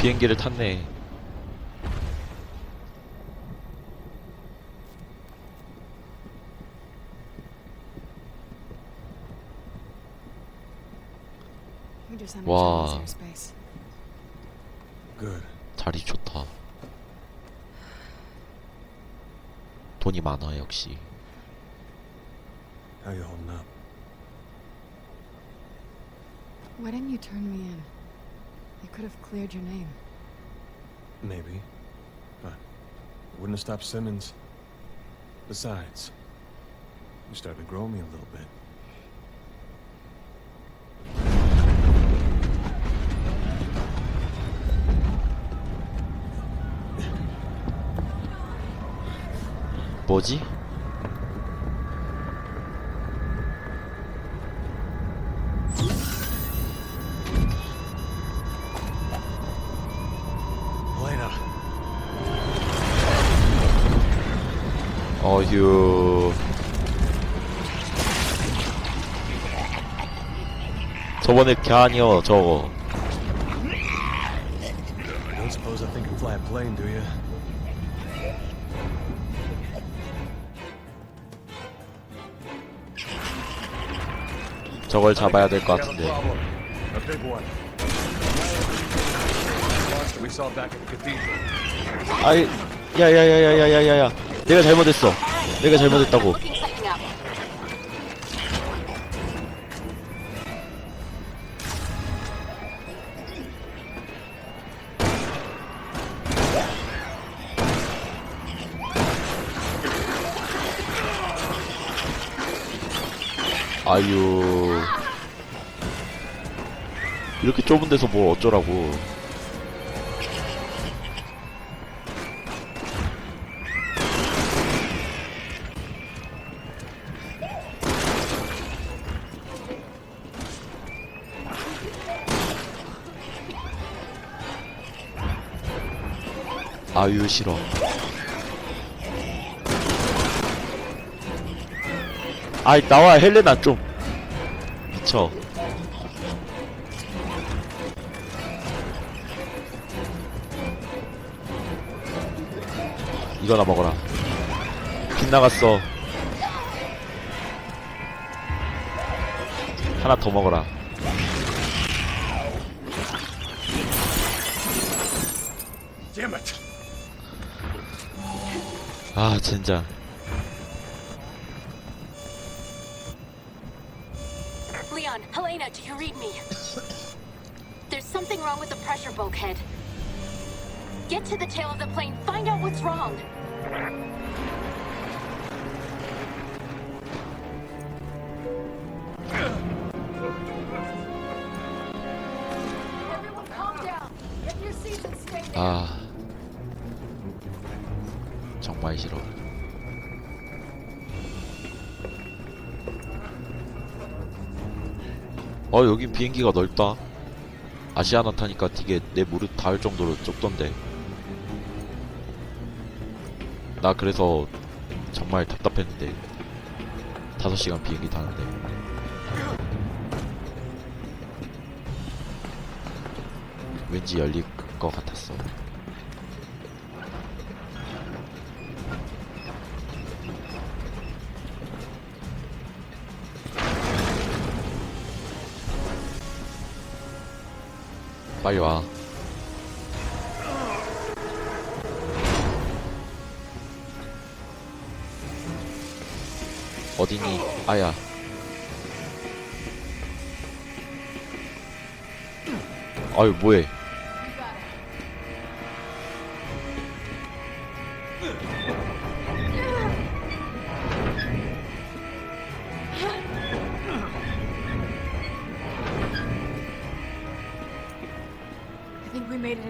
비행기를 탔네. Good. 자리 좋다. 돈이 많아 역시. How you holding up? Why didn't you turn me in? You could have cleared your name. Maybe. But it wouldn't have stopped Simmons. Besides, you started to grow me a little bit. 뭐지? 어휴. 저번에 걔 아니여 저거. don't suppose I think can fly a plane, do you? 저걸 잡아야 될 것 같은데. A big one. Monster we saw back at the cathedral. 아이, 야야야야야야야야. 내가 잘못했어. 내가 잘못했다고. 아유. 이렇게 좁은 데서 뭘 어쩌라고. 아유 싫어. 아이 나와 헬레나 좀 미쳐. 이거나 먹어라. 빗나갔어. 하나 더 먹어라. 아 진짜. 어 여긴 비행기가 넓다. 아시아나 타니까 되게 내 무릎 닿을 정도로 좁던데. 나 그래서 정말 답답했는데 5시간 비행기 타는데 왠지 열릴 것 같았어. 빨리 와. 어디니? 아야. 아유, 뭐해?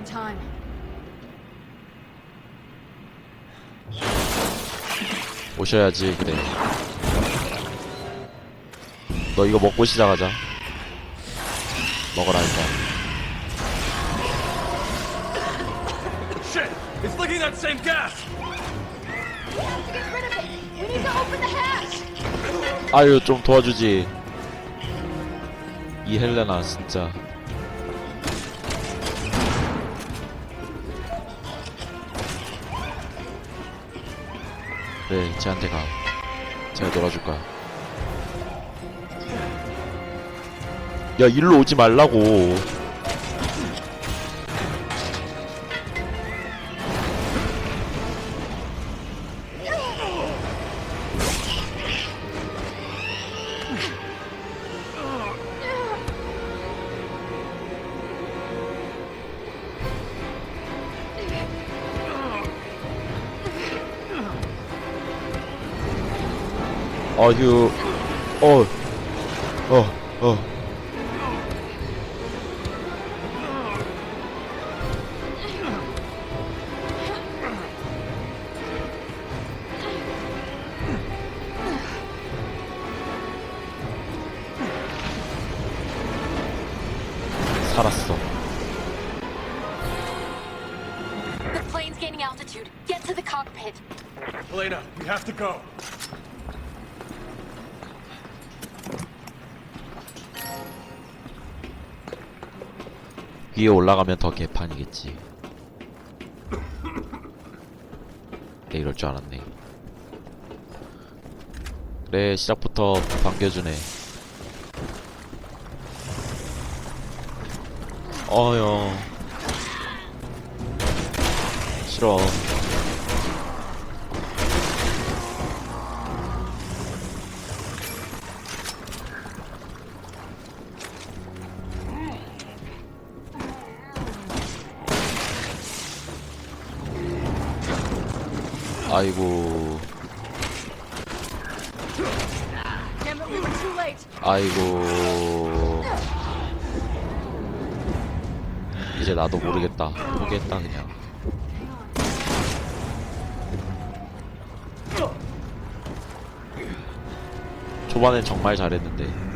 Think we made it in time. 오셔야지, 그래. 너 이거 먹고 시작하자. 먹어라, 일단. Shit! It's leaking that same gas! Get rid of it! We need to open the hatch! 아유, 좀 도와주지. 이 헬레나, 진짜. 쟤한테 가. 제가 놀아줄 거야. 야 일로 오지 말라고 我就 위에 올라가면 더 개판이겠지. 내 이럴 줄 알았네. 그래 시작부터 반겨주네. 어여. 싫어. 아이고. 아이고. 이제 나도 모르겠다. 포기했다 그냥. 초반엔 정말 잘했는데.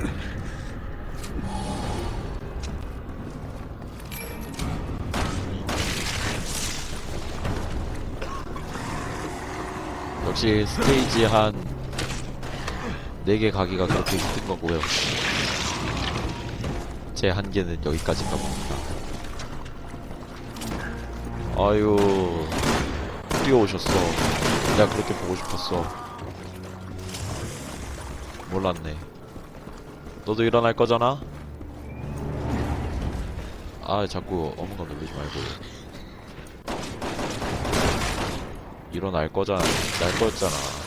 역시 스테이지 한 4개 가기가 그렇게 힘든 거고요. 제 한계는 여기까지인가 봅니다. 아유, 뛰어오셨어. 내가 그렇게 보고 싶었어. 몰랐네. 너도 일어날 거잖아? 아, 자꾸 어문 거 누르지 말고. 일어날 거잖아. 날 거였잖아.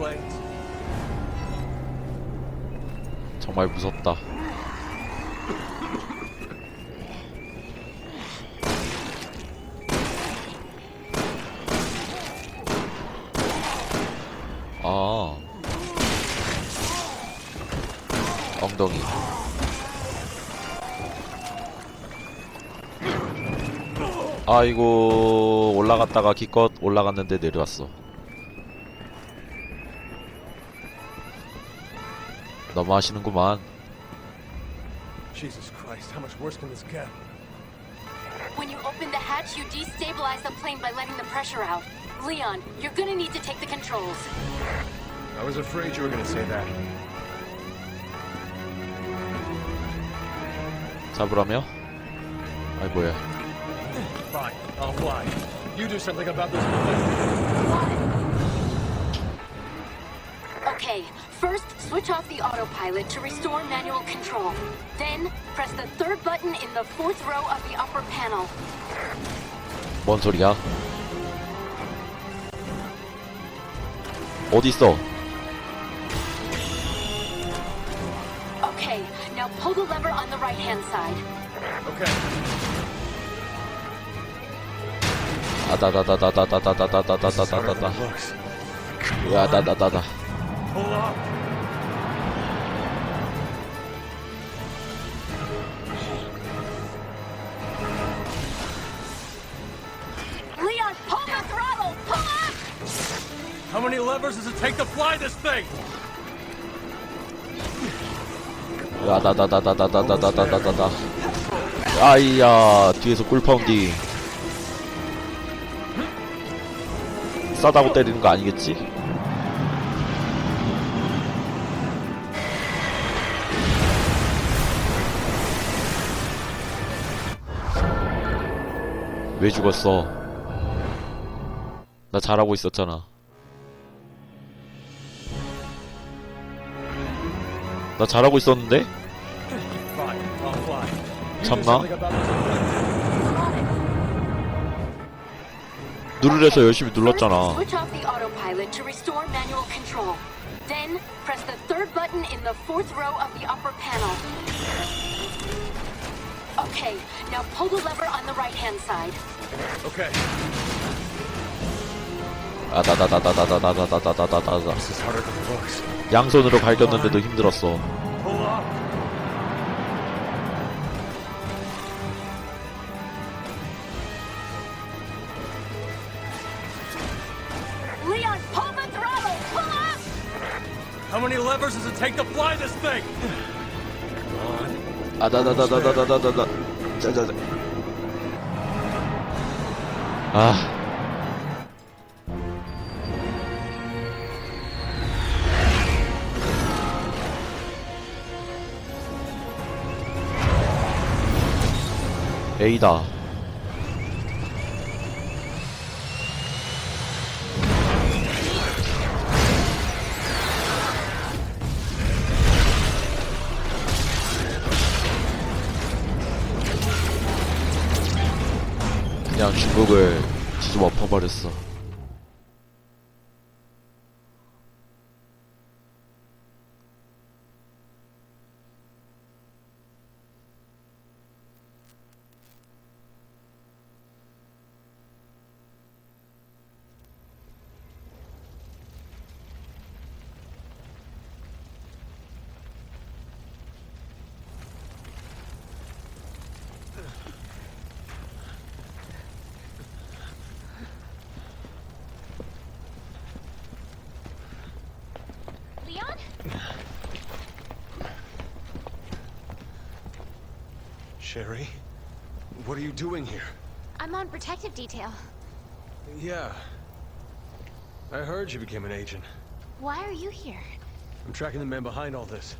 planes. 정말 무섭다. 아이고, 올라갔다가 기껏 올라갔는데 내려왔어. 너무 하시는구만. Jesus Christ, how much worse can this get? When you open the hatch, you destabilize the plane by letting the pressure out. Leon, you're gonna need to take the controls. I was afraid you were gonna say that. 잡으라며? 아이 뭐야? Fine, I'll fly. You do something about this. Okay, first switch off the autopilot to restore manual control. Then press the third button in the fourth row of the upper panel. 뭔 소리야? 어디 있어? Okay, now pull the lever on the right hand side. Okay. 아다다다다다다다다다다다다다. looks. 야다다다다. Pull up. Leon, pull the throttle! Pull up! How many levers does it take to fly this thing? 야다다다다다다다다다다. 아이야 뒤에서 꿀파운딩 싸다고 때리는 거 아니겠지? 왜 죽었어? 나 잘하고 있었잖아. 나 잘하고 있었는데? 참나? 누르래서 열심히 눌렀잖아. switch off the autopilot to restore manual control. Then, press the third button in the fourth row of the upper panel. Okay, now pull the lever on the right-hand side. Okay, 아다다다다다다다다다다다다. this is harder than it looks. 양손으로 갈겼는데도 힘들었어. Take to fly this thing? 아다다다다다다다다다. 짜자자. 아. A다. 그냥 중국을 뒤집어 엎어버렸어. Sherry, what are you doing here? I'm on protective detail. Yeah. I heard you became an agent. Why are you here? I'm tracking the man behind all this.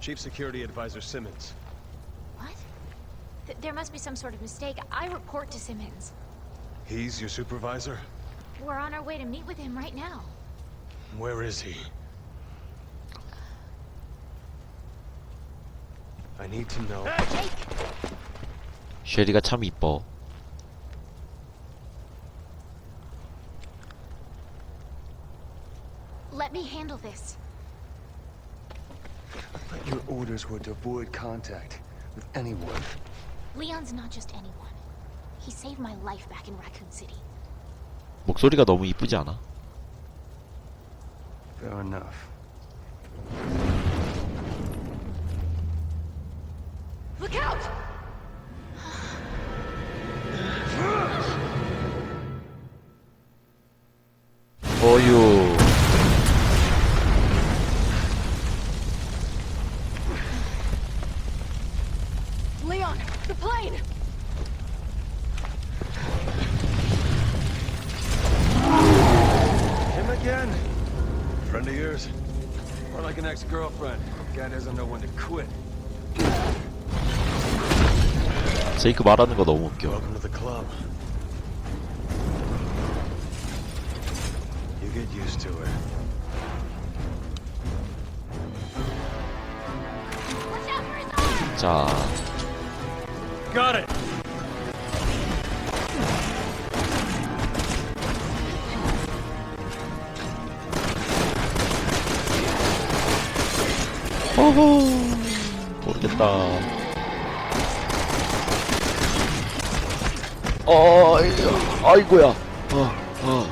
Chief Security Advisor Simmons. What? Th- there must be some sort of mistake. I report to Simmons. He's your supervisor? We're on our way to meet with him right now. Where is he? I need to know. Jake! 쉐리가 참 이뻐. Let me handle this. Your orders were to avoid contact with anyone. Leon's not just anyone. He saved my life back in Raccoon City. 목소리가 너무 이쁘지 않아? Fair enough. Look out! 제이크 말하는 거 너무 웃겨. Welcome to the club. You get used to it. Watch out for his arm! 자, Got it! 어허. 모르겠다. 어, 아이고야. 어, 어, 어.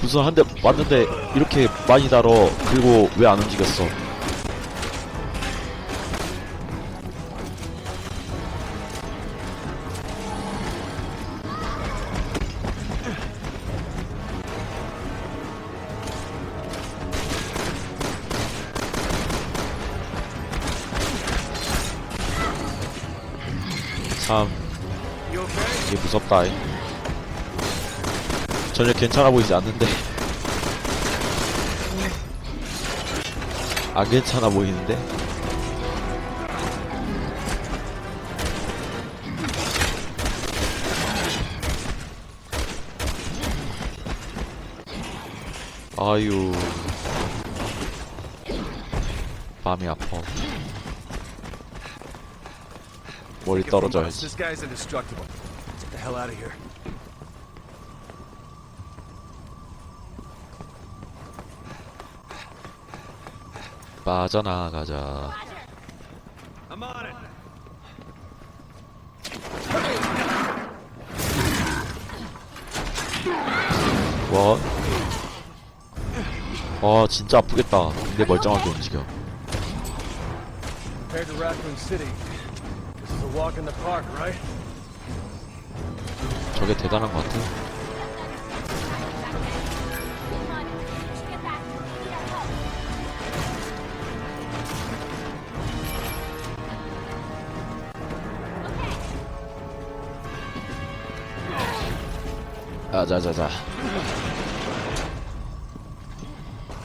무슨 한 대 맞는데 이렇게 많이 달어. 그리고 왜 안 움직였어? 무섭다. 이. 전혀 괜찮아 보이지 않는데. 안 괜찮아 보이는데? 아유. 마음이 아파. 머리 떨어져야지 hell out of here. 빠져나가자 I'm on it. 와. 아 진짜 아프겠다 근데 멀쩡하게 움직여 Compared to Raccoon City, this is a walk in the park, right? 저게 대단한 것 같아. 아자자자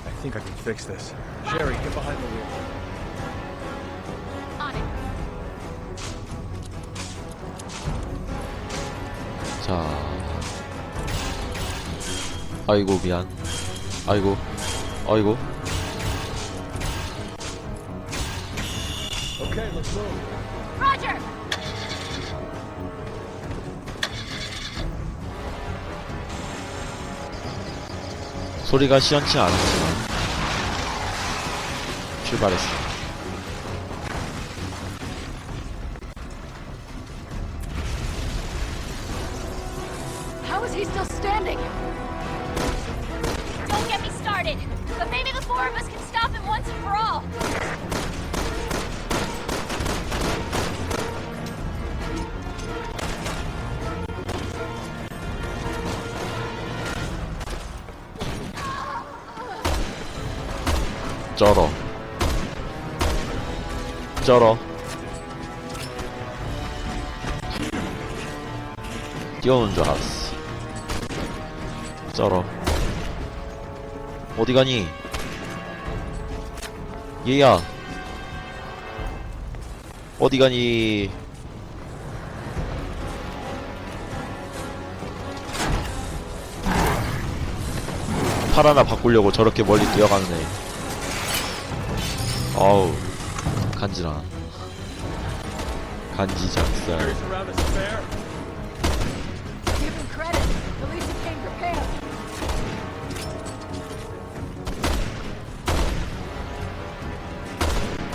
I think I can fix this. Sherry, get behind the wheel. 아이고 미안 아이고 아이고 Okay, let's move. Roger! 소리가 시원치 않았지만 출발했어 How is he still standing? Don't get me started. But maybe the four of us can stop him once and for all. 쩔어 쩔어 뛰어오는 줄 알았어 쩔어 어디 가니? 얘야. 어디 가니? 팔 하나 바꾸려고 저렇게 멀리 뛰어가는 애 어우 간지나. 간지 작살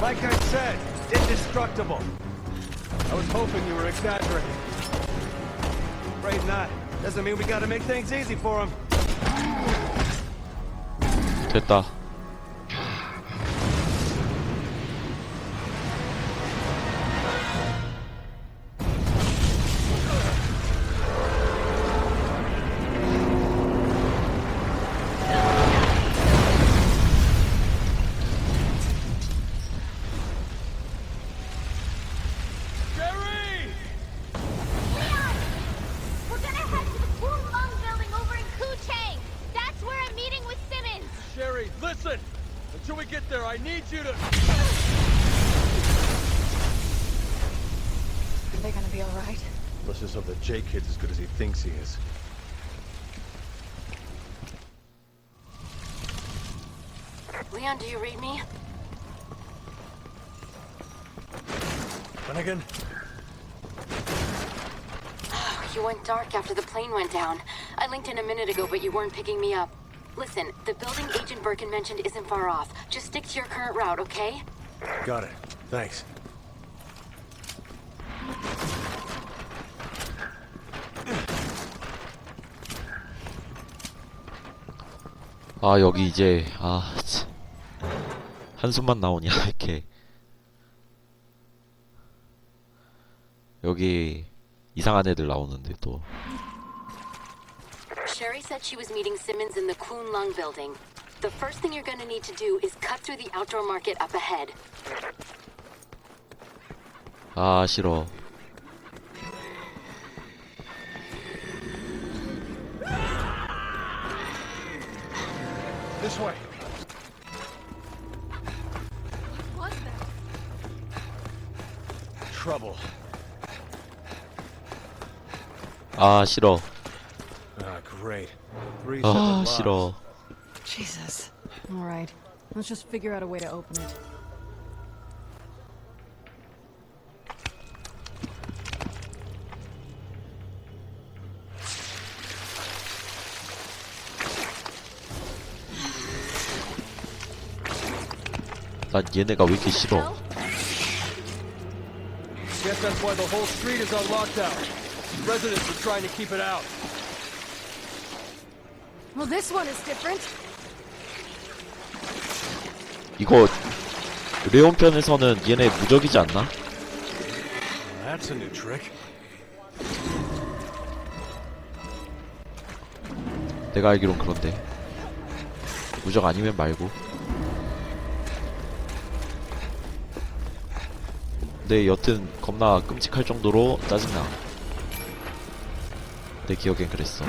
Like I said, indestructible. I was hoping you were exaggerating. Afraid not. Doesn't mean we gotta make things easy for him. 됐다 listen! Until we get there, I need you to. Are they gonna be alright? Let's just hope that Jay kid's as good as he thinks he is. Leon, do you read me? Finnegan? Oh, you went dark after the plane went down. I linked in a minute ago, but you weren't picking me up. Listen, the building Agent Birkin mentioned isn't far off. Just stick to your current route, okay? Got it. Thanks. 아 여기 이제 아 참. 한숨만 나오냐 이렇게 여기 이상한 애들 나오는데 또 Sherry said she was meeting Simmons in the Kuhn Lung building. The first thing you're gonna need to do is cut through the outdoor market up ahead. Ah, 싫어 This way. What was that? Trouble. 아 싫어 Three separate 아 locks. 싫어 Jesus. All right. Let's just figure out a way to open it. 난 얘네가 왜 이렇게 싫어 Guess that's why the whole street is on lockdown. Residents are trying to keep it out. Well, this one is different. 이거 레온 편에서는 얘네 무적이지 않나? That's a new trick. 내가 알기론 그런데 무적 아니면 말고 근데 여튼 겁나 끔찍할 정도로 짜증나 내 기억엔 그랬어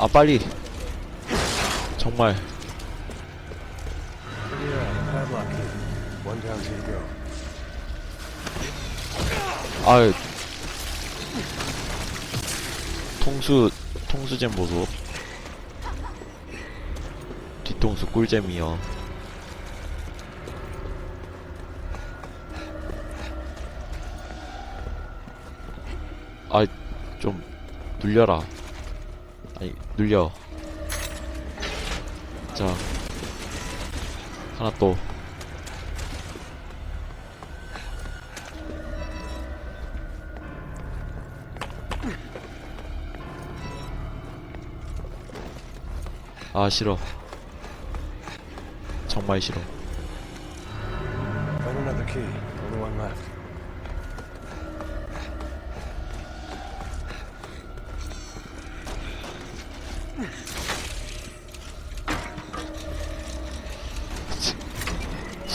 아 빨리 정말. 아유 통수 통수잼 보소 뒤통수 꿀잼이여 아좀 눌려라 아니 눌려 자 하나 또 아 싫어 정말 싫어 Find another key. Only one left.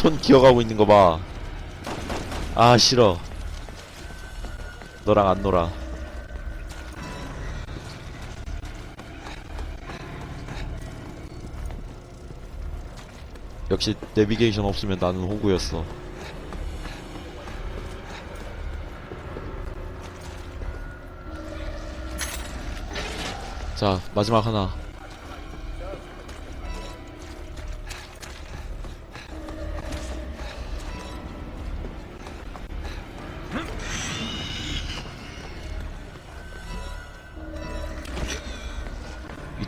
손 기어가고 있는 거 봐. 아, 싫어. 너랑 안 놀아. 역시 내비게이션 없으면 나는 호구였어. 자, 마지막 하나.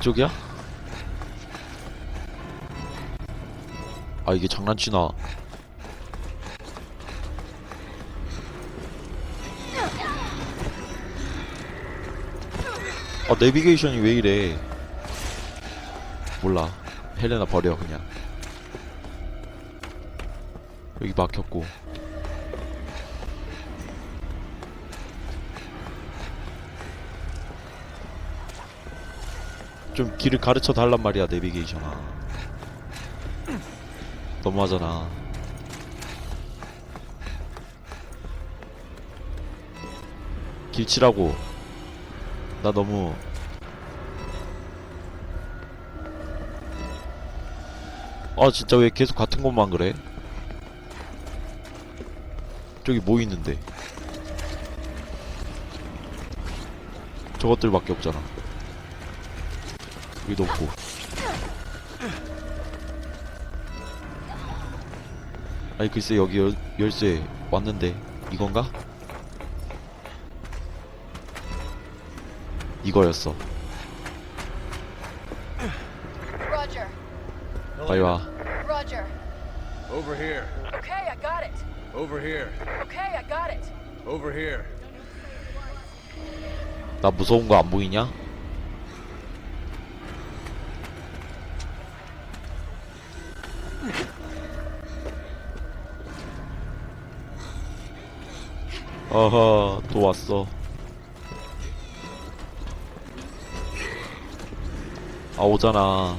이쪽이야? 아 이게 장난치나. 아 내비게이션이 왜 이래? 몰라. 헬레나 버려 그냥. 여기 막혔고 좀 길을 가르쳐 달란 말이야 내비게이션아. 너무하잖아. 길치라고. 나 너무 아 진짜 왜 계속 같은 것만 그래? 저기 뭐 있는데? 저것들밖에 없잖아 여기도 없고 아니 글쎄 여기 열, 열쇠 왔는데 이건가? 이거였어 Roger. 빨리 와 Roger. Over here. Okay, I got it. Over here. Okay, I got it. Over here. 나 무서운 거 안 보이냐? 어허 또 왔어. 아 오잖아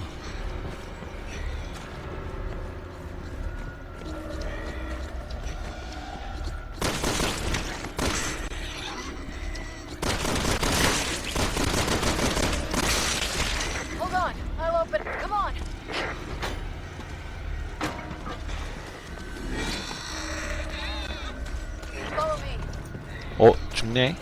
죽네.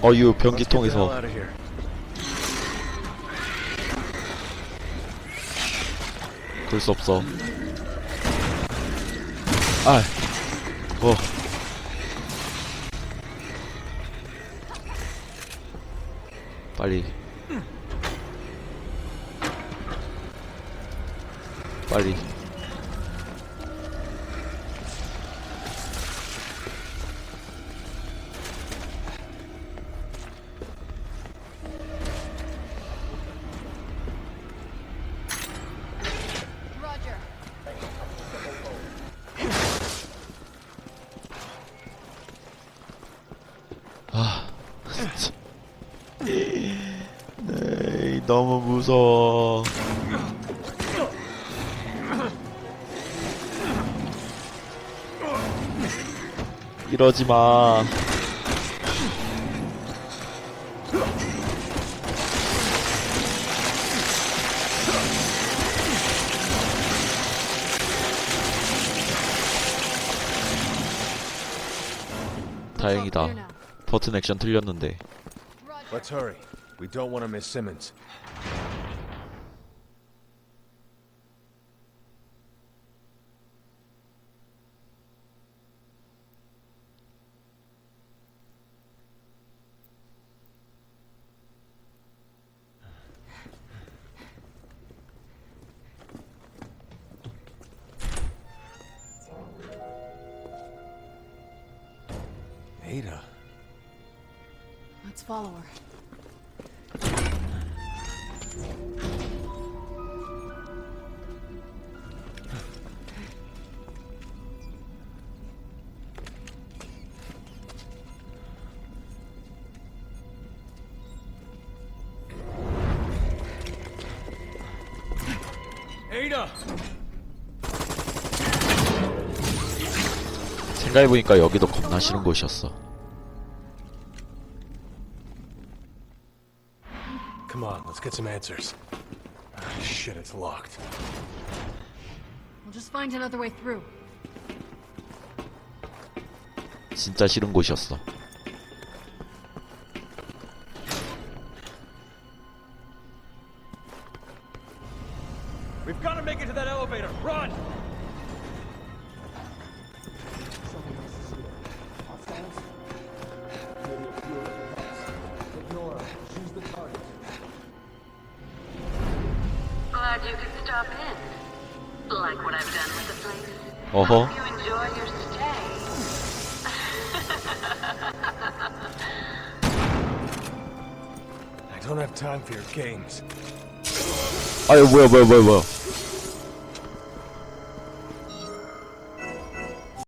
어유 변기통에서 out of here. 그럴 수 없어 아. 어. 빨리. 빨리 Roger. 에이 너 무 무서워 이러지 마 다행이다. 버튼 액션 틀렸는데. Let's hurry. We don't want to miss Simmons. Let's follow her. Ada! 생각해보니까 여기도 겁나 싫은 곳이었어 Come on, let's get some answers. Ah, shit, it's locked. We'll just find another way through. 진짜 싫은 곳이었어 Games. 아유 뭐야 뭐야 뭐야 뭐야